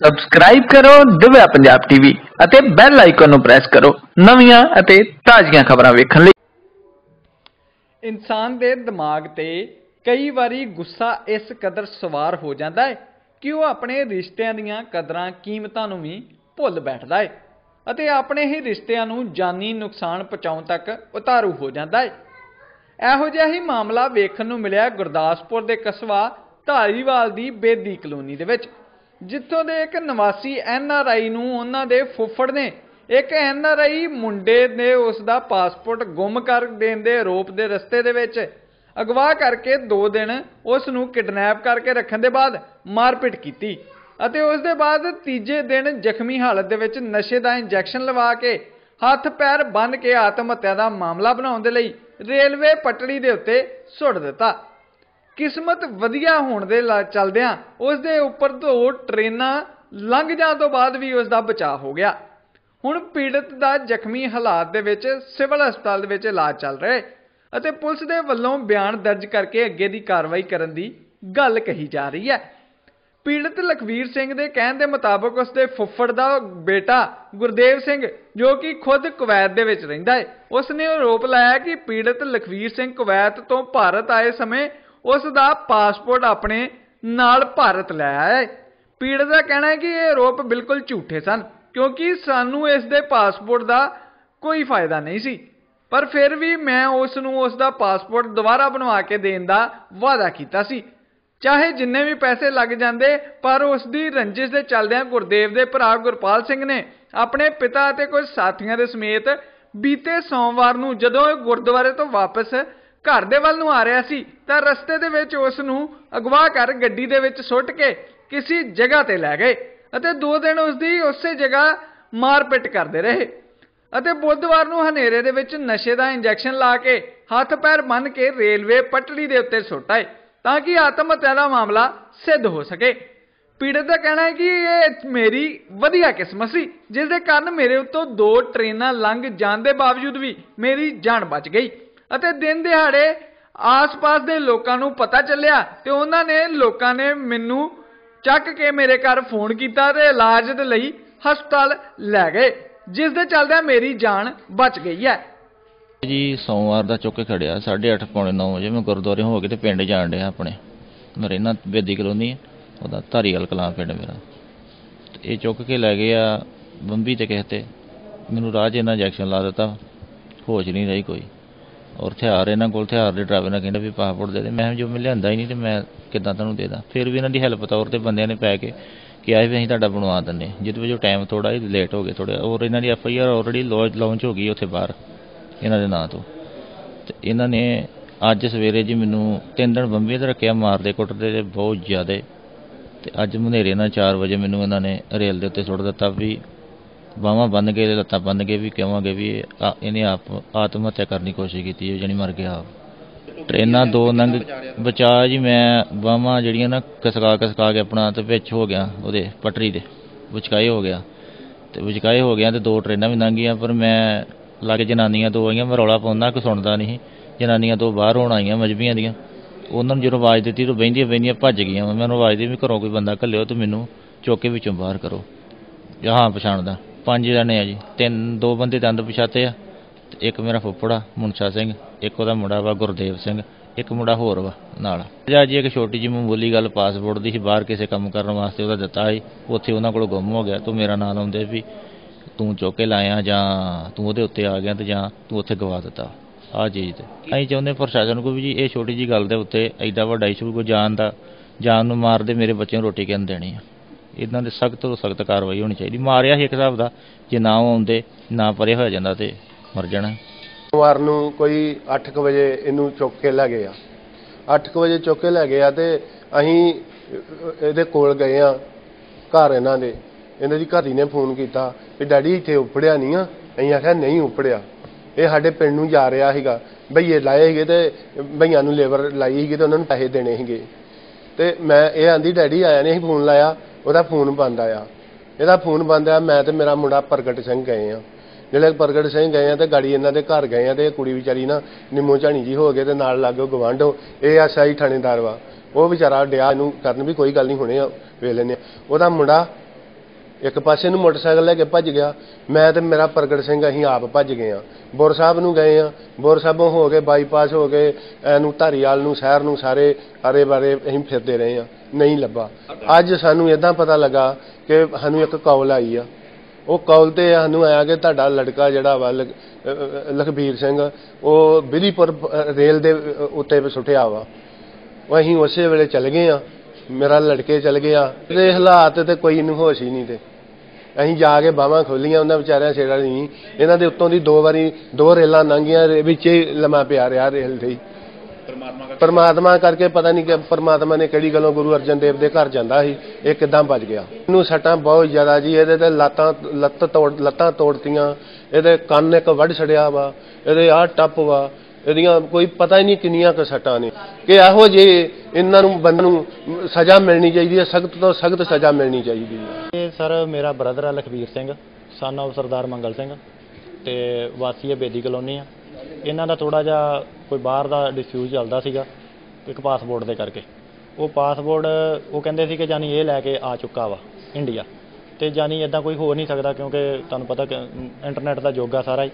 Subscribe ਕਰੋ, Divya Punjab TV ਅਤੇ bell icon ਨੂੰ ਪ੍ਰੈਸ ਕਰੋ ਨਵੀਆਂ ਅਤੇ ਤਾਜ਼ੀਆਂ ਖਬਰਾਂ ਵੇਖਣ ਲਈ। ਇਨਸਾਨ ਦੇ ਦਿਮਾਗ ਤੇ ਕਈ ਵਾਰੀ ਗੁੱਸਾ ਇਸ ਕਦਰ ਸਵਾਰ ਹੋ ਜਾਂਦਾ ਹੈ ਕਿ ਉਹ ਆਪਣੇ ਰਿਸ਼ਤਿਆਂ ਦੀਆਂ ਕਦਰਾਂ, ਕੀਮਤਾਂ ਨੂੰ ਵੀ ਭੁੱਲ ਬੈਠਦਾ ਹੈ ਅਤੇ ਆਪਣੇ ਹੀ ਰਿਸ਼ਤਿਆਂ ਨੂੰ ਜਾਨੀ ਨੁਕਸਾਨ ਪਹੁੰਚਾਉਣ ਤੱਕ ਉਤਾਰੂ ਹੋ ਜਾਂਦਾ ਹੈ। ਇਹੋ ਜਿਹਾ ਹੀ ਮਾਮਲਾ ਵੇਖਣ ਨੂੰ ਮਿਲਿਆ ਗੁਰਦਾਸਪੁਰ ਦੇ ਕਸਬਾ ਧਾਰੀਵਾਲ ਦੀ ਬੇਦੀ ਕਲੋਨੀ ਦੇ ਵਿੱਚ। ਜਿੱਥੋਂ ਦੇ ਇੱਕ ਨਿਵਾਸੀ ਐਨ ਆਰ ਆਈ ਨੂੰ ਉਹਨਾਂ ਦੇ ਫੁੱਫੜ ਨੇ ਇੱਕ ਐਨ ਆਰ ਆਈ ਮੁੰਡੇ ਨੇ ਉਸ ਦਾ ਪਾਸਪੋਰਟ ਗੁੰਮ ਕਰ ਦੇਣ ਦੇ ਆਰੋਪ ਦੇ ਰਸਤੇ ਦੇ ਵਿੱਚ ਅਗਵਾ ਕਰਕੇ 2 ਦਿਨ ਉਸ ਨੂੰ ਕਿਡਨੈਪ ਕਰਕੇ ਰੱਖਣ ਦੇ ਬਾਅਦ ਮਾਰਪਿਟ ਕੀਤੀ ਅਤੇ ਉਸ ਦੇ ਬਾਅਦ ਤੀਜੇ ਦਿਨ ਜ਼ਖਮੀ ਹਾਲਤ ਦੇ ਵਿੱਚ ਨਸ਼ੇ ਦਾ ਇੰਜੈਕਸ਼ਨ ਲਵਾ ਕੇ ਹੱਥ ਪੈਰ ਬੰਨ ਕੇ ਆਤਮ ਹੱਤਿਆ ਦਾ ਮਾਮਲਾ ਬਣਾਉਣ ਦੇ ਲਈ ਰੇਲਵੇ ਪਟੜੀ ਦੇ ਉੱਤੇ ਸੁੱਟ ਦਿੱਤਾ। ਕਿਸਮਤ ਵਧੀਆ ਹੋਣ ਦੇ ਲਾ- ਚੱਲਦਿਆਂ ਉਸ ਦੇ ਉੱਪਰ ਦੋ ਟ੍ਰੇਨਾਂ ਲੰਘ ਜਾਣ ਤੋਂ ਬਾਅਦ ਵੀ ਉਸ ਦਾ ਬਚਾਅ ਹੋ ਗਿਆ। ਹੁਣ ਪੀੜਤ ਦਾ ਜ਼ਖਮੀ ਹਾਲਾਤ ਦੇ ਵਿੱਚ ਸਿਵਲ ਹਸਪਤਾਲ ਦੇ ਵਿੱਚ ਇਲਾਜ ਚੱਲ ਰਿਹਾ ਹੈ ਅਤੇ ਪੁਲਿਸ ਦੇ ਵੱਲੋਂ ਬਿਆਨ ਦਰਜ ਕਰਕੇ ਅੱਗੇ ਦੀ ਕਾਰਵਾਈ ਕਰਨ ਦੀ ਗੱਲ ਕਹੀ ਜਾ ਰਹੀ ਹੈ। ਪੀੜਤ ਲਖਵੀਰ ਸਿੰਘ ਦੇ ਕਹਿਣ ਦੇ ਮੁਤਾਬਕ ਉਸ ਦੇ ਫੁੱਫੜ ਦਾ ਬੇਟਾ ਗੁਰਦੇਵ ਸਿੰਘ, ਜੋ ਕਿ ਖੁਦ ਕੁਵੈਤ ਦੇ ਵਿੱਚ ਰਹਿੰਦਾ ਹੈ ਉਸ ਨੇ ਆਰੋਪ ਲਾਇਆ ਕਿ ਪੀੜਤ ਲਖਵੀਰ ਸਿੰਘ ਕੁਵੈਤ ਤੋਂ ਭਾਰਤ ਆਏ ਸਮੇਂ ਉਸ ਦਾ ਪਾਸਪੋਰਟ ਆਪਣੇ ਨਾਲ ਭਾਰਤ ਲੈ ਆਇਆ ਹੈ ਪੀੜਤ ਦਾ ਕਹਿਣਾ ਹੈ ਕਿ ਇਹ ਆਰੋਪ ਬਿਲਕੁਲ ਝੂਠੇ ਸਨ, ਕਿਉਂਕਿ ਸਾਨੂੰ ਇਸ ਦੇ ਪਾਸਪੋਰਟ ਦਾ ਕੋਈ ਫਾਇਦਾ ਨਹੀਂ ਸੀ। ਪਰ ਫਿਰ ਵੀ ਮੈਂ ਉਸ ਨੂੰ ਉਸ ਦਾ ਪਾਸਪੋਰਟ ਦੁਬਾਰਾ ਬਣਵਾ ਕੇ ਦੇਣ ਦਾ ਵਾਅਦਾ ਕੀਤਾ ਸੀ। ਚਾਹੇ ਜਿੰਨੇ ਵੀ ਪੈਸੇ ਲੱਗ ਜਾਂਦੇ, ਪਰ ਉਸ ਦੀ ਰੰਜਿਸ਼ ਦੇ ਚੱਲਦਿਆਂ ਗੁਰਦੇਵ ਦੇ ਭਰਾ ਗੁਰਪਾਲ ਸਿੰਘ ਨੇ ਆਪਣੇ ਪਿਤਾ ਅਤੇ ਕੁਝ ਸਾਥੀਆਂ ਦੇ ਸਮੇਤ ਬੀਤੇ ਸੋਮਵਾਰ ਨੂੰ ਜਦੋਂ ਇਹ ਗੁਰਦੁਆਰੇ ਤੋਂ ਵਾਪਸ ਘਰ ਦੇ ਵੱਲ ਨੂੰ ਆ ਰਿਹਾ ਸੀ, ਤਾਂ ਰਸਤੇ ਦੇ ਵਿੱਚ ਉਸ ਨੂੰ ਅਗਵਾ ਕਰ ਗੱਡੀ ਦੇ ਵਿੱਚ ਸੁੱਟ ਕੇ ਕਿਸੇ ਜਗ੍ਹਾ ਤੇ ਲੈ ਗਏ ਅਤੇ ਦੋ ਦਿਨ ਉਸ ਦੀ ਉਸੇ ਜਗ੍ਹਾ ਮਾਰਪਿਟ ਕਰਦੇ ਰਹੇ ਅਤੇ ਬੁੱਧਵਾਰ ਨੂੰ ਹਨੇਰੇ ਦੇ ਵਿੱਚ ਨਸ਼ੇ ਦਾ ਇੰਜੈਕਸ਼ਨ ਲਾ ਕੇ ਹੱਥ ਪੈਰ ਬੰਨ੍ਹ ਕੇ ਰੇਲਵੇ ਪਟੜੀ ਦੇ ਉੱਤੇ ਸੁੱਟ ਆਏ, ਤਾਂ ਕਿ ਆਤਮ ਹੱਤਿਆ ਦਾ ਮਾਮਲਾ ਸਿੱਧ ਹੋ ਸਕੇ। ਪੀੜਤ ਦਾ ਕਹਿਣਾ ਹੈ ਕਿ ਇਹ ਮੇਰੀ ਵਧੀਆ ਕਿਸਮਤ ਸੀ ਜਿਸ ਦੇ ਕਾਰਨ ਮੇਰੇ ਉੱਤੋਂ ਦੋ ਟ੍ਰੇਨਾਂ ਲੰਘ ਜਾਣ ਦੇ ਬਾਵਜੂਦ ਵੀ ਮੇਰੀ ਜਾਨ ਬਚ ਗਈ। ਅਤੇ ਦਿਨ ਦਿਹਾੜੇ ਆਸ-ਪਾਸ ਦੇ ਲੋਕਾਂ ਨੂੰ ਪਤਾ ਚੱਲਿਆ ਤੇ ਉਹਨਾਂ ਨੇ ਲੋਕਾਂ ਨੇ ਮੈਨੂੰ ਚੱਕ ਕੇ ਮੇਰੇ ਘਰ ਫੋਨ ਕੀਤਾ ਤੇ ਇਲਾਜ ਦੇ ਲਈ ਹਸਪਤਾਲ ਲੈ ਗਏ, ਜਿਸ ਦੇ ਚੱਲਦਿਆਂ ਮੇਰੀ ਜਾਨ ਬਚ ਗਈ ਹੈ। ਜੀ, ਸੋਮਵਾਰ ਦਾ ਚੁੱਕ ਕੇ ਖੜਿਆ 8:30 ਪੌਣੇ 9 ਵਜੇ ਮੈਂ ਗੁਰਦੁਆਰੇ ਹੋ ਕੇ ਤੇ ਪਿੰਡ ਜਾਣ ਡਿਆ ਆਪਣੇ। ਮੈਂ ਰਹਿਣਾ ਬੇਦੀ ਕਲੋਨੀ ਉਹਦਾ ਧਾਰੀਵਾਲ ਕਲਾਂ ਪਿੰਡ ਮੇਰਾ। ਇਹ ਚੁੱਕ ਕੇ ਲੈ ਗਏ ਆ ਬੰਬੀ ਤੇ ਕਿਸੇ ਤੇ। ਮੈਨੂੰ ਰਾਹ 'ਚ ਇਹਨਾਂ ਇੰਜੈਕਸ਼ਨ ਲਾ ਦਿੱਤਾ, ਹੋਸ਼ ਨਹੀਂ ਰਹੀ ਕੋਈ। ਔਰ ਹਥਿਆਰ, ਇਹਨਾਂ ਕੋਲ ਹਥਿਆਰ ਦੇ ਡਰਾਈਵਰ ਨਾਲ ਕਹਿੰਦਾ ਵੀ ਪਾਸਪੋਰਟ ਦੇ ਦੇ। ਮੈਂ ਜੋ ਮੈਂ ਲਿਆਂਦਾ ਹੀ ਨਹੀਂ ਤੇ ਮੈਂ ਕਿੱਦਾਂ ਤੁਹਾਨੂੰ ਦੇ ਦਾਂ? ਫਿਰ ਵੀ ਇਹਨਾਂ ਦੀ ਹੈਲਪ ਤੌਰ ਤੇ ਬੰਦਿਆਂ ਨੇ ਪੈ ਕੇ ਕਿਹਾ ਵੀ ਅਸੀਂ ਤੁਹਾਡਾ ਬਣਵਾ ਦਿੰਦੇ ਹਾਂ। ਜਿਹਦੇ ਵਿੱਚ ਟਾਈਮ ਥੋੜਾ ਹੀ ਲੇਟ ਹੋ ਗਿਆ ਥੋੜਾ ਔਰ ਇਹਨਾਂ ਦੀ F I R already launch ਹੋ ਗਈ ਉੱਥੇ ਬਾਹਰ, ਇਹਨਾਂ ਦੇ ਨਾਂ ਤੋਂ। ਤੇ ਇਹਨਾਂ ਨੇ ਅੱਜ ਸਵੇਰੇ ਜੀ ਮੈਨੂੰ ਤਿੰਨ ਦਿਨ ਬੰਬੀ ਤੇ ਰੱਖਿਆ, ਮਾਰਦੇ ਕੁੱਟਦੇ ਤੇ ਬਹੁਤ ਜ਼ਿਆਦੇ। ਤੇ ਅੱਜ ਮਨੇਰੇ ਨਾਲ 4 ਵਜੇ ਮੈਨੂੰ ਇਹਨਾਂ ਨੇ ਰੇਲ ਦੇ ਉੱਤੇ ਸੁੱਟ ਦਿੱਤਾ ਵੀ ਬਾਹਾਂ ਬੰਨ ਕੇ ਲੱਤਾਂ ਬੰਨ ਕੇ ਵੀ ਕਹਾਂਗੇ ਵੀ ਇਹ ਆ- ਇਹਨੇ ਆਪ ਆਤਮ ਹੱਤਿਆ ਕਰਨ ਦੀ ਕੋਸ਼ਿਸ਼ ਕੀਤੀ ਹੈ ਜਾਨੀ ਮਰ ਗਿਆ ਆਪ। ਟ੍ਰੇਨਾਂ ਦੋ ਨੰਗ ਬਚਾ ਜੀ, ਮੈਂ ਬਾਹਾਂ ਜਿਹੜੀਆਂ ਨਾ ਕਸਕਾ ਕਸਕਾ ਕੇ ਆਪਣਾ ਤੇ ਵਿੱਚ ਹੋ ਗਿਆ ਉਹਦੇ, ਪਟਰੀ ਦੇ, ਵਿਚਕਾਏ ਹੋ ਗਿਆ। ਤੇ ਵਿਚਕਾਏ ਹੋ ਗਿਆ ਤੇ ਦੋ ਟ੍ਰੇਨਾਂ ਵੀ ਲੰਘੀਆਂ ਪਰ ਮੈਂ ਲੱਗ ਜਨਾਨੀਆਂ ਦੋ ਆਈਆਂ, ਮੈਂ ਰੌਲਾ ਪਾਉਂਦਾ ਕਿ ਸੁਣਦਾ ਨਹੀਂ ਜਨਾਨੀਆਂ ਤੋਂ ਬਾਹਰ ਹੋਣ ਆਈਆਂ, ਮਜਬੀਆਂ ਦੀਆਂ। ਉਹਨਾਂ ਨੂੰ ਜਦੋਂ ਆਵਾਜ਼ ਦਿੱਤੀ ਤਾਂ ਬਹਿੰਦੀਆਂ ਬਹਿੰਦੀਆਂ ਭੱਜ ਗਈਆਂ। ਮੈਂ ਉਹਨੂੰ ਆਵਾਜ਼ ਦਿੱਤੀ ਵੀ ਘਰੋਂ ਕੋਈ ਬੰਦਾ ਘੱਲਿਓ ਤੇ ਮੈਨੂੰ ਚੁੱਕ ਕੇ ਵਿੱਚੋਂ ਬਾਹਰ ਕਰੋ। ਜਹਾਂ ਪਛਾਣਦਾ। ਪੰਜ ਜਣੇ ਆ ਜੀ। ਤਿੰਨ, ਦੋ ਬੰਦੇ ਦੰਦ ਪਛਾਤੇ ਆ ਤੇ ਇੱਕ ਮੇਰਾ ਫੁੱਫੜ ਆ ਮੁਨਸ਼ਾ ਸਿੰਘ, ਇੱਕ ਉਹਦਾ ਮੁੰਡਾ ਵਾ ਗੁਰਦੇਵ ਸਿੰਘ, ਇੱਕ ਮੁੰਡਾ ਹੋਰ ਵਾ ਨਾਲ। ਜਾਂ ਜੀ ਇੱਕ ਛੋਟੀ ਜਿਹੀ ਮਾਮੂਲੀ ਗੱਲ ਪਾਸਪੋਰਟ ਦੀ ਸੀ, ਬਾਹਰ ਕਿਸੇ ਕੰਮ ਕਰਨ ਵਾਸਤੇ ਉਹਦਾ ਦਿੱਤਾ ਸੀ। ਉੱਥੇ ਉਹਨਾਂ ਕੋਲ ਗੁੰਮ ਹੋ ਗਿਆ। ਤੂੰ ਮੇਰਾ ਨਾਂ ਲਾਉਂਦੇ ਵੀ ਤੂੰ ਚੁੱਕ ਕੇ ਲਾਇਆ ਜਾਂ ਤੂੰ ਉਹਦੇ ਉੱਤੇ ਆ ਗਿਆ ਤੇ ਜਾਂ ਤੂੰ ਉੱਥੇ ਗਵਾ ਦਿੱਤਾ। ਆਹ ਚੀਜ਼ ਤੇ। ਅਸੀਂ ਚਾਹੁੰਦੇ ਪ੍ਰਸ਼ਾਸਨ ਕੋ ਵੀ ਜੀ, ਇਹ ਛੋਟੀ ਜੀ ਗੱਲ ਦੇ ਉੱਤੇ ਐਡਾ ਵੱਡਾ ਇਸ਼ੂ ਕੋ ਜਾਨ ਦਾ, ਜਾਨ ਨੂੰ ਮਾਰਦੇ ਮੇਰੇ ਬੱਚਿਆਂ ਨੂੰ ਰੋਟੀ ਕਿੰਨ ਦੇਣੀ ਆ। ਇਹਨਾਂ ਦੇ ਸਖਤ ਤੋਂ ਸਖਤ ਕਾਰਵਾਈ ਹੋਣੀ ਚਾਹੀਦੀ। ਮਾਰਿਆ ਸੀ ਇੱਕ ਹਿਸਾਬ ਦਾ, ਜੇ ਨਾ ਆਉਂਦੇ, ਨਾ ਪਰੇ ਹੋ ਜਾਂਦਾ ਤੇ ਮਰ ਜਾਣਾ। ਸੋਮਵਾਰ ਨੂੰ ਕੋਈ 8:00 ਵਜੇ ਇਹਨੂੰ ਚੁੱਕ ਕੇ ਲੈ ਗਏ ਆ। 8:00 ਵਜੇ ਚੁੱਕ ਕੇ ਲੈ ਗਏ ਆ ਤੇ ਅਸੀਂ ਇਹਦੇ ਕੋਲ ਗਏ ਆ, ਘਰ ਇਹਨਾਂ ਦੇ। ਇਹਨਾਂ ਦੀ ਘਰਦੀ ਨੇ ਫੋਨ ਕੀਤਾ ਵੀ ਡੈਡੀ ਇੱਥੇ ਉਪੜਿਆ ਨਹੀਂ ਆ। ਅਸੀਂ ਆਖਿਆ ਨਹੀਂ ਉਪੜਿਆ। ਇਹ ਸਾਡੇ ਪਿੰਡ ਨੂੰ ਜਾ ਰਿਹਾ ਸੀਗਾ। ਭਈਏ ਲਾਏ ਸੀਗੇ ਤੇ ਭਈਆਂ ਨੂੰ ਲੇਬਰ ਲਾਈ ਸੀਗੀ ਤੇ ਉਹਨਾਂ ਨੂੰ ਪੈਸੇ ਦੇਣੇ ਸੀਗੇ। ਤੇ ਮੈਂ ਇਹ ਆਂਦੀ, ਡੈਡੀ ਆਇਆ ਨਹੀਂ ਸੀ ਫੋਨ ਲਾਇਆ। ਉਹਦਾ ਫੋਨ ਬੰਦ ਆਇਆ। ਇਹਦਾ ਫੋਨ ਬੰਦ ਆ ਮੈਂ ਤੇ ਮੇਰਾ ਮੁੰਡਾ ਪ੍ਰਗਟ ਸਿੰਘ ਗਏ ਆ। ਜਿਹੜੇ ਪ੍ਰਗਟ ਸਿੰਘ ਗਏ ਆ ਤੇ ਗਾੜੀ ਇਹਨਾਂ ਦੇ ਘਰ ਗਏ ਆ ਤੇ ਇਹ ਕੁੜੀ ਵਿਚਾਰੀ ਨਾ ਨਿੰਮੋ ਝਾਣੀ ਜੀ ਹੋ ਗਏ ਤੇ ਨਾਲ ਲੱਗੋ ਗਵਾਂਢੋ ਇਹ ਐਸਆਈ ਥਾਣੇਦਾਰ ਵਾ। ਉਹ ਵਿਚਾਰਾ ਡਿਆ ਨੂੰ ਕਰਨ ਵੀ ਕੋਈ ਗੱਲ ਨਹੀਂ, ਹੁਣੇ ਵੇਖ ਲੈਨੇ ਆ। ਉਹਦਾ ਮੁੰਡਾ ਇੱਕ ਪਾਸੇ ਨੂੰ ਮੋਟਰਸਾਈਕਲ ਲੈ ਕੇ ਭੱਜ ਗਿਆ, ਮੈਂ ਤੇ ਮੇਰਾ ਪ੍ਰਗਟ ਸਿੰਘ ਅਸੀਂ ਆਪ ਭੱਜ ਗਏ ਆ ਬੋਰ ਸਾਹਿਬ ਨੂੰ ਗਏ ਆ ਬੋਰ ਸਾਹਿਬੋਂ ਹੋ ਕੇ ਬਾਈਪਾਸ ਹੋ ਕੇ ਇਹਨੂੰ ਧਾਰੀਵਾਲ ਨੂੰ, ਸ਼ਹਿਰ ਨੂੰ ਸਾਰੇ ਆਰੇ ਬਾਰੇ ਅਸੀਂ ਫਿਰਦੇ ਰਹੇ ਆ ਨਹੀਂ ਲੱਭਾ। ਅੱਜ ਸਾਨੂੰ ਇਦਾਂ ਪਤਾ ਲੱਗਾ ਕਿ ਸਾਨੂੰ ਇੱਕ ਕਾਲ ਆਈ ਆ। ਉਹ ਕਾਲ ਤੇ ਸਾਨੂੰ ਆਇਆ ਕਿ ਤੁਹਾਡਾ ਲੜਕਾ ਜਿਹੜਾ ਵਾ ਲਖ- ਲਖਬੀਰ ਸਿੰਘ, ਉਹ ਬਿਲੀਪੁਰ ਰੇਲ ਦੇ ਉੱਤੇ ਸੁੱਟਿਆ ਵਾ। ਉਹ ਅਸੀਂ ਉਸੇ ਵੇਲੇ ਚੱਲ ਗਏ ਆ ਮੇਰਾ ਲੜਕੇ ਚੱਲ ਗਿਆ। ਤੇ ਹਾਲਾਤ ਤੇ ਕੋਈ ਨੂੰ ਹੋਸ਼ ਹੀ ਨਹੀਂ ਤੇ। ਅਸੀਂ ਜਾ ਕੇ ਬਾਹਾਂ ਖੋਲੀਆਂ ਉਹਨਾਂ ਵਿਚਾਰਿਆਂ ਛੇੜਾ ਨਹੀਂ। ਇਹਨਾਂ ਦੇ ਉੱਤੋਂ ਦੀ ਦੋ ਵਾਰੀ ਦੋ ਰੇਲਾਂ ਲੰਘੀਆਂ ਵਿੱਚ ਹੀ ਲੰਮਾ ਪਿਆ ਰਿਹਾ ਰੇਲ ਤੇ ਪਰਮਾਤਮਾ ਕਰਕੇ? ਪਤਾ ਨਹੀਂ ਕਿ ਪਰਮਾਤਮਾ ਨੇ ਕਿਹੜੀ ਗੱਲੋਂ ਗੁਰੂ ਅਰਜਨ ਦੇਵ ਦੇ ਘਰ ਜਾਂਦਾ ਸੀ ਇਹ ਕਿਦਾਂ ਬਚ ਗਿਆ। ਇਹਨੂੰ ਸੱਟਾਂ ਬਹੁਤ ਜ਼ਿਆਦਾ ਜੀ ਇਹਦੇ ਤੇ ਲੱਤਾਂ ਲੱਤ ਤੋੜ ਲੱਤਾਂ ਤੋੜਤੀਆਂ ਇਹਦੇ ਕੰਨ ਇੱਕ ਵੱਢ ਛੜਿਆ ਵਾ ਇਹਦੇ ਆਹ ਟੱਪ ਵਾ। ਇਹਦੀਆਂ ਕੋਈ ਪਤਾ ਹੀ ਨਹੀਂ ਕਿੰਨੀਆਂ ਕੁ ਸੱਟਾਂ ਨੇ। ਕਿ ਇਹੋ ਜਿਹੇ ਇਹਨਾਂ ਨੂੰ ਬੰਦੇ ਨੂੰ ਸਜ਼ਾ ਮਿਲਣੀ ਚਾਹੀਦੀ ਹੈ, ਸਖਤ ਤੋਂ ਸਖਤ ਸਜ਼ਾ ਮਿਲਣੀ ਚਾਹੀਦੀ ਹੈ। ਇਹ ਸਰ ਮੇਰਾ ਬ੍ਰਦਰ ਆ ਲਖਵੀਰ ਸਿੰਘ ਸਨ of ਸਰਦਾਰ ਮੰਗਲ ਸਿੰਘ, ਤੇ ਵਾਸੀ ਹੈ ਬੇਦੀ ਕਲੋਨੀ ਆ। ਇਹਨਾਂ ਦਾ ਥੋੜਾ ਜਿਹਾ ਕੋਈ ਬਾਹਰ ਦਾ ਡਿਸਫਿਊਜ਼ ਚੱਲਦਾ ਸੀਗਾ, ਇੱਕ ਪਾਸਪੋਰਟ ਦੇ ਕਰਕੇ। ਉਹ ਪਾਸਪੋਰਟ ਉਹ ਕਹਿੰਦੇ ਸੀ ਕਿ ਜਾਨੀ ਇਹ ਲੈ ਕੇ ਆ ਚੁੱਕਾ ਵਾ ਇੰਡੀਆ ਤੇ ਜਾਨੀ ਇਦਾਂ ਕੋਈ ਹੋ ਨਹੀਂ ਸਕਦਾ ਕਿਉਂਕਿ ਤੁਹਾਨੂੰ ਪਤਾ ਕਿ ਇੰਟਰਨੈਟ ਦਾ ਯੁੱਗ ਆ ਸਾਰਾ ਹੀ।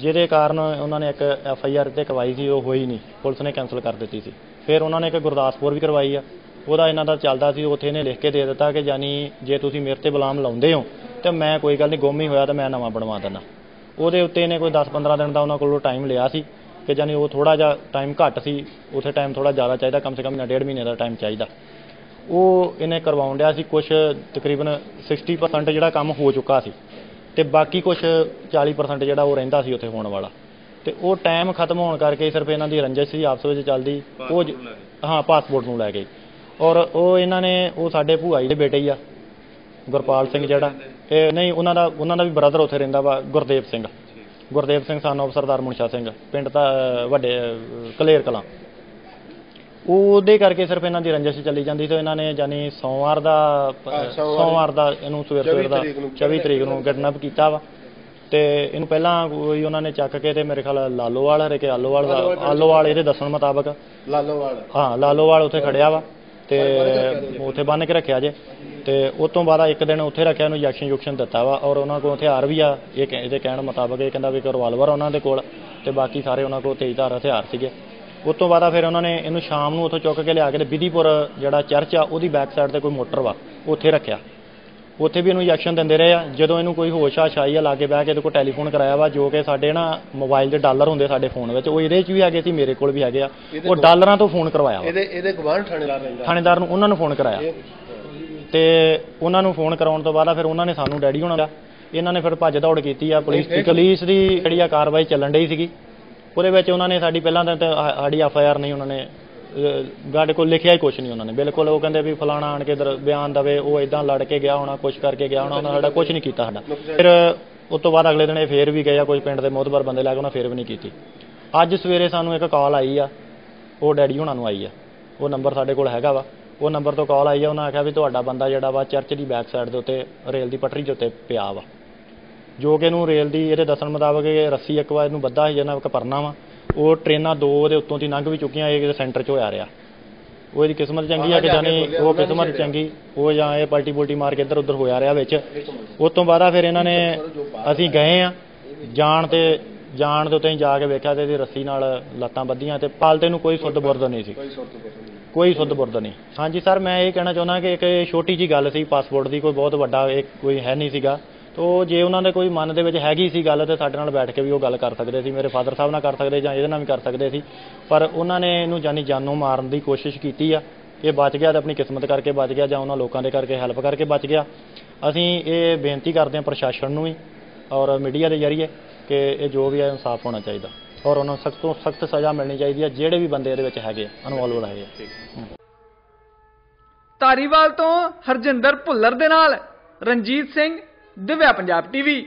ਜਿਹਦੇ ਕਾਰਨ ਉਹਨਾਂ ਨੇ ਇੱਕ ਐਫ ਆਈ ਆਰ ਤੇ ਕਰਵਾਈ ਸੀ, ਉਹ ਹੋਈ ਨਹੀਂ। ਪੁਲਿਸ ਨੇ ਕੈਨਸਲ ਕਰ ਦਿੱਤੀ ਸੀ। ਫਿਰ ਉਹਨਾਂ ਨੇ ਇੱਕ ਗੁਰਦਾਸਪੁਰ ਵੀ ਕਰਵਾਈ ਆ। ਉਹਦਾ ਇਹਨਾਂ ਦਾ ਚੱਲਦਾ ਸੀ, ਉੱਥੇ ਇਹਨੇ ਲਿਖ ਕੇ ਦੇ ਦਿੱਤਾ ਕਿ ਜਾਨੀ ਜੇ ਤੁਸੀਂ ਮੇਰੇ ਤੇ ਬੁਲਾਮ ਲਾਉਂਦੇ ਹੋ, ਤਾਂ ਮੈਂ ਕੋਈ ਗੱਲ ਨਹੀਂ, ਗੁੰਮ ਹੀ ਹੋਇਆ ਤਾਂ ਮੈਂ ਨਵਾਂ ਬਣਵਾ ਦਿੰਦਾ। ਉਹਦੇ ਉੱਤੇ ਇਹਨੇ ਕੋਈ 10-15 ਦਿਨ ਦਾ ਉਹਨਾਂ ਕੋਲੋਂ ਟਾਈਮ ਲਿਆ ਸੀ ਕਿ ਜਾਨੀ ਉਹ ਥੋੜਾ ਜਿਹਾ ਟਾਈਮ ਘੱਟ ਸੀ, ਉੱਥੇ ਟਾਈਮ ਥੋੜਾ ਜ਼ਿਆਦਾ ਚਾਹੀਦਾ, ਕਮ ਸੇ ਕਮ ਨਾ ਡੇਢ ਮਹੀਨੇ ਦਾ ਟਾਈਮ ਚਾਹੀਦਾ। ਉਹ ਇਹਨੇ ਕਰਵਾਉਣ ਡਿਆ ਸੀ ਕੁਝ ਤਕਰੀਬਨ 60% ਜਿਹੜਾ ਕੰਮ ਹੋ ਚੁੱਕਾ ਸੀ। ਤੇ ਬਾਕੀ ਕੁਝ 40% ਜਿਹੜਾ ਉਹ ਰਹਿੰਦਾ ਸੀ ਉੱਥੇ ਹੋਣ ਵਾਲਾ। ਤੇ ਉਹ ਟਾਈਮ ਖਤਮ ਹੋਣ ਕਰਕੇ ਸਿਰਫ ਇਹਨਾਂ ਦੀ ਰੰਜਿਸ਼ ਸੀ ਆਪਸ ਵਿੱਚ ਚੱਲਦੀ। ਉਹ ਜ- ਹਾਂ ਪਾਸਪੋਰਟ ਨੂੰ ਲੈ ਕੇ ਔਰ ਉਹ ਇਹਨਾਂ ਨੇ ਉਹ ਸਾਡੇ ਭੂਆ ਜੀ ਦੇ ਬੇਟੇ ਹੀ ਆ ਗੁਰਪਾਲ ਸਿੰਘ ਜਿਹੜਾ। ਇਹ ਨਹੀਂ ਉਹਨਾਂ ਦਾ ਉਹਨਾਂ ਦਾ ਵੀ ਬ੍ਰਦਰ ਉੱਥੇ ਰਹਿੰਦਾ ਵਾ ਗੁਰਦੇਵ ਸਿੰਘ। ਗੁਰਦੇਵ ਸਿੰਘ ਸਾਨੂੰ ਸਰਦਾਰ ਮੁਨਸ਼ਾ ਸਿੰਘ ਪਿੰਡ ਤਾਂ ਅਹ, ਵੱਡੇ ਅਹ, ਕਲੇਰ ਕਲਾਂ। ਉਹਦੇ ਕਰਕੇ ਸਿਰਫ ਇਹਨਾਂ ਦੀ ਰੰਜਿਸ਼ ਚੱਲੀ ਜਾਂਦੀ ਤੇ ਇਹਨਾਂ ਨੇ ਜਾਨੀ ਸੋਮਵਾਰ ਦਾ ਸੋਮਵਾਰ ਦਾ ਇਹਨੂੰ ਸਵੇਰ 24 ਸਵੇਰ ਦਾ ਤਰੀਕ ਨੂੰ 24 ਤਰੀਕ ਨੂੰ ਕਿਡਨੈਪ ਕੀਤਾ ਵਾ। ਤੇ ਇਹਨੂੰ ਪਹਿਲਾਂ ਕੋਈ ਉਹਨਾਂ ਨੇ ਚੱਕ ਕੇ ਤੇ ਮੇਰੇ ਖਿਆਲ ਲਾਲੋਵਾਲ ਹਰੇ ਕਿ ਆਲੋਵਾਲ ਦਾ ਆਲੋਵਾਲ ਇਹਦੇ ਦੱਸਣ ਮੁਤਾਬਕ। ਲਾਲੋਵਾਲ। ਹਾਂ ਲਾਲੋਵਾਲ ਉੱਥੇ ਖੜਿਆ ਵਾ ਤੇ ਉੱਥੇ ਬੰਨ ਕੇ ਰੱਖਿਆ ਜੇ। ਤੇ ਉਸ ਤੋਂ ਬਾਅਦ ਇੱਕ ਦਿਨ ਉੱਥੇ ਰੱਖਿਆ ਉਹਨੂੰ ਇੰਜੈਕਸ਼ਨ ਯੁਕਸ਼ਨ ਦਿੱਤਾ ਵਾ ਔਰ ਉਹਨਾਂ ਕੋਲ ਹਥਿਆਰ ਵੀ ਆ। ਇਹ ਇਹਦੇ ਕਹਿਣ ਮੁਤਾਬਕ ਇਹ ਕਹਿੰਦਾ ਵੀ ਇੱਕ ਰਿਵਾਲਵਰ ਉਹਨਾਂ ਦੇ ਕੋਲ ਤੇ ਬਾਕੀ ਸਾਰੇ ਉਹਨਾਂ ਕੋਲ ਤੇਜ਼ਧਾਰ ਹਥਿਆਰ ਸੀਗੇ। ਉਸ ਤੋਂ ਬਾਅਦ ਫਿਰ ਉਹਨਾਂ ਨੇ ਇਹਨੂੰ ਸ਼ਾਮ ਨੂੰ ਉੱਥੋਂ ਚੁੱਕ ਕੇ ਲਿਆ ਕੇ ਤੇ ਵਿਧੀਪੁਰ ਜਿਹੜਾ ਚਰਚ ਆ ਉਹਦੀ ਬੈਕ ਸਾਈਡ ਤੇ ਕੋਈ ਮੋਟਰ ਵਾ ਉੱਥੇ ਰੱਖਿਆ। ਉੱਥੇ ਵੀ ਇਹਨੂੰ ਇੰਜੈਕਸ਼ਨ ਦਿੰਦੇ ਰਹੇ ਆ। ਜਦੋਂ ਇਹਨੂੰ ਕੋਈ ਹੋਸ਼ ਆਸ਼ ਆਈ ਆ ਲਾਗੇ ਬਹਿ ਕੇ ਇਹਦੇ ਕੋਲ ਟੈਲੀਫੋਨ ਕਰਾਇਆ ਵਾ ਜੋ ਕਿ ਸਾਡੇ ਨਾ ਮੋਬਾਈਲ ਦੇ ਡਾਲਰ ਹੁੰਦੇ ਸਾਡੇ ਫੋਨ ਵਿੱਚ ਉਹ ਇਹਦੇ 'ਚ ਵੀ ਹੈਗੇ ਸੀ ਮੇਰੇ ਕੋਲ ਵੀ ਹੈਗੇ ਆ। ਉਹ ਡਾਲਰਾਂ ਤੋਂ ਫੋਨ ਕਰਵਾਇਆ ਇਹਦੇ ਇਹਦੇ ਗਵਾਂਢ ਥਾਣੇਦਾਰ ਰਹਿੰਦਾ। ਥਾਣੇਦਾਰ ਨੂੰ ਉਹਨਾਂ ਨੂੰ ਫੋਨ ਕਰਾਇਆ। ਤੇ ਉਹਨਾਂ ਨੂੰ ਫੋਨ ਕਰਾਉਣ ਤੋਂ ਬਾਅਦ ਫਿਰ ਉਹਨਾਂ ਨੇ ਸਾਨੂੰ ਡੈਡੀ ਹੋਣਾ ਦਾ ਇਹਨਾਂ ਨੇ ਫਿਰ ਭੱਜ ਦੌੜ ਕੀਤੀ ਆ ਪੁਲਿਸ ਦੀ। ਪੁਲਿਸ ਦੀ ਜਿਹੜੀ ਆ ਕਾਰਵਾਈ ਚੱਲਣ ਡਈ ਸੀਗੀ। ਉਹਦੇ ਵਿੱਚ ਉਹਨਾਂ ਨੇ ਸਾਡੀ ਪਹਿਲਾਂ ਤਾਂ ਸਾਡੀ ਐਫ ਆਈ ਆਰ ਨਹੀਂ ਉਹਨਾਂ ਨੇ ਅਹ, ਸਾਡੇ ਕੋਲ ਲਿਖਿਆ ਹੀ ਕੁਝ ਨਹੀਂ ਉਹਨਾਂ ਨੇ। ਬਿਲਕੁਲ ਉਹ ਕਹਿੰਦੇ ਵੀ ਫਲਾਣਾ ਆਣ ਕੇ ਦਰ- ਬਿਆਨ ਦਵੇ ਉਹ ਇਦਾਂ ਲੜ ਕੇ ਗਿਆ ਹੋਣਾ ਕੁਝ ਕਰਕੇ ਗਿਆ ਹੋਣਾ ਉਹਨਾਂ ਸਾਡਾ ਕੁਝ ਨਹੀਂ ਕੀਤਾ ਸਾਡਾ। ਫਿਰ ਉਸ ਤੋਂ ਬਾਅਦ ਅਗਲੇ ਦਿਨ ਇਹ ਫੇਰ ਵੀ ਗਏ ਆ ਕੋਈ ਪਿੰਡ ਦੇ ਮੋਹਤਬਰ ਬੰਦੇ ਲੈ ਕੇ ਉਹਨਾਂ ਫੇਰ ਵੀ ਨਹੀਂ ਕੀਤੀ। ਅੱਜ ਸਵੇਰੇ ਸਾਨੂੰ ਇੱਕ ਕਾਲ ਆਈ ਆ ਉਹ ਡੈਡੀ ਹੋਣਾ ਨੂੰ ਆਈ ਆ। ਉਹ ਨੰਬਰ ਸਾਡੇ ਕੋਲ ਹੈਗਾ ਵਾ। ਉਹ ਨੰਬਰ ਤੋਂ ਕਾਲ ਆਈ ਆ ਉਹਨਾਂ ਆਖਿਆ ਵੀ ਤੁਹਾਡਾ ਬੰਦਾ ਜਿਹੜਾ ਵਾ ਚਰਚ ਦੀ ਬੈਕ ਸਾਈਡ ਦੇ ਉੱਤੇ ਰੇਲ ਦੀ ਪਟੜੀ ਦੇ ਉੱਤੇ ਪਿਆ ਵਾ। ਜੋ ਕਿ ਇਹਨੂੰ ਰੇਲ ਦੀ ਇਹਦੇ ਦੱਸਣ ਮੁਤਾਬਕ ਇਹ ਰੱਸੀ ਇੱਕ ਵਾਰ ਇਹਨੂੰ ਬੱਧਾ ਸੀ ਜਿਹਨਾਂ ਇੱਕ ਪਰਨਾ ਵਾ ਉਹ ਟ੍ਰੇਨਾਂ ਦੋ ਉਹਦੇ ਉੱਤੋਂ ਦੀ ਲੰਘ ਵੀ ਚੁੱਕੀਆਂ ਇਹ ਸੈਂਟਰ 'ਚ ਹੋਇਆ ਰਿਹਾ। ਉਹ ਇਹਦੀ ਕਿਸਮਤ ਚੰਗੀ ਆ ਕਿ ਜਾਨੀ ਉਹ ਕਿਸਮਤ ਚੰਗੀ ਉਹ ਜਾਂ ਇਹ ਪਲਟੀ ਪੁਲਟੀ ਮਾਰ ਕੇ ਇੱਧਰ ਉੱਧਰ ਹੋਇਆ ਰਿਹਾ ਵਿੱਚ। ਉਸ ਤੋਂ ਬਾਅਦ ਆ ਫਿਰ ਇਹਨਾਂ ਨੇ ਅਸੀਂ ਗਏ ਆ ਜਾਣ ਤੇ ਜਾਣ ਦੇ ਉੱਤੇ ਜਾ ਕੇ ਵੇਖਿਆ ਤੇ ਇਹਦੀ ਰੱਸੀ ਨਾਲ ਲੱਤਾਂ ਬੱਧੀਆਂ ਤੇ ਪਾਲਤੇ ਨੂੰ ਕੋਈ ਸੁੱਧ ਬੁਰਦ ਨਹੀਂ ਸੀ। ਕੋਈ ਸੁੱਧ ਬੁਰਦ ਨਹੀਂ। ਹਾਂਜੀ ਸਰ ਮੈਂ ਇਹ ਕਹਿਣਾ ਚਾਹੁੰਦਾ ਕਿ ਇੱਕ ਛੋਟੀ ਜੀ ਗੱਲ ਸੀ ਪਾਸਪੋਰਟ ਦੀ ਕੋਈ ਬਹੁਤ ਵੱਡਾ ਇਹ ਕੋਈ ਹੈ ਨਹੀਂ ਸੀਗਾ। ਤੋ ਜੇ ਉਹਨਾਂ ਦੇ ਕੋਈ ਮਨ ਦੇ ਵਿੱਚ ਹੈਗੀ ਸੀ ਗੱਲ ਤੇ ਸਾਡੇ ਨਾਲ ਬੈਠ ਕੇ ਵੀ ਉਹ ਗੱਲ ਕਰ ਸਕਦੇ ਸੀ ਮੇਰੇ ਫਾਦਰ ਸਾਹਿਬ ਨਾਲ ਕਰ ਸਕਦੇ ਜਾਂ ਇਹਦੇ ਨਾਲ ਵੀ ਕਰ ਸਕਦੇ ਸੀ ਪਰ ਉਹਨਾਂ ਨੇ ਇਹਨੂੰ ਜਾਨੀ ਜਾਨੋਂ ਮਾਰਨ ਦੀ ਕੋਸ਼ਿਸ਼ ਕੀਤੀ ਆ। ਇਹ ਬਚ ਗਿਆ ਤੇ ਆਪਣੀ ਕਿਸਮਤ ਕਰਕੇ ਬਚ ਗਿਆ ਜਾਂ ਉਹਨਾਂ ਲੋਕਾਂ ਦੇ ਕਰਕੇ ਹੈਲਪ ਕਰਕੇ ਬਚ ਗਿਆ। ਅਸੀਂ ਇਹ ਬੇਨਤੀ ਕਰਦੇ ਹਾਂ ਪ੍ਰਸ਼ਾਸਨ ਨੂੰ ਵੀ ਔਰ ਮੀਡੀਆ ਦੇ ਜ਼ਰੀਏ ਕਿ ਇਹ ਜੋ ਵੀ ਹੈ ਇਨਸਾਫ ਹੋਣਾ ਚਾਹੀਦਾ ਔਰ ਉਹਨਾਂ ਨੂੰ ਸਖਤ ਤੋਂ ਸਖਤ ਸਜ਼ਾ ਮਿਲਣੀ ਚਾਹੀਦੀ ਹੈ ਜਿਹੜੇ ਵੀ ਬੰਦੇ ਇਹਦੇ ਵਿੱਚ ਹੈਗੇ ਇਨਵੋਲਵ ਹੈਗੇ ਧਾਰੀਵਾਲ ਤੋਂ ਹਰਜਿੰਦਰ ਭੁੱਲਰ ਦੇ ਨਾਲ ਰਣਜੀਤ ਸਿੰਘ ਦਿਵਿਆ ਪੰਜਾਬ ਟੀਵੀ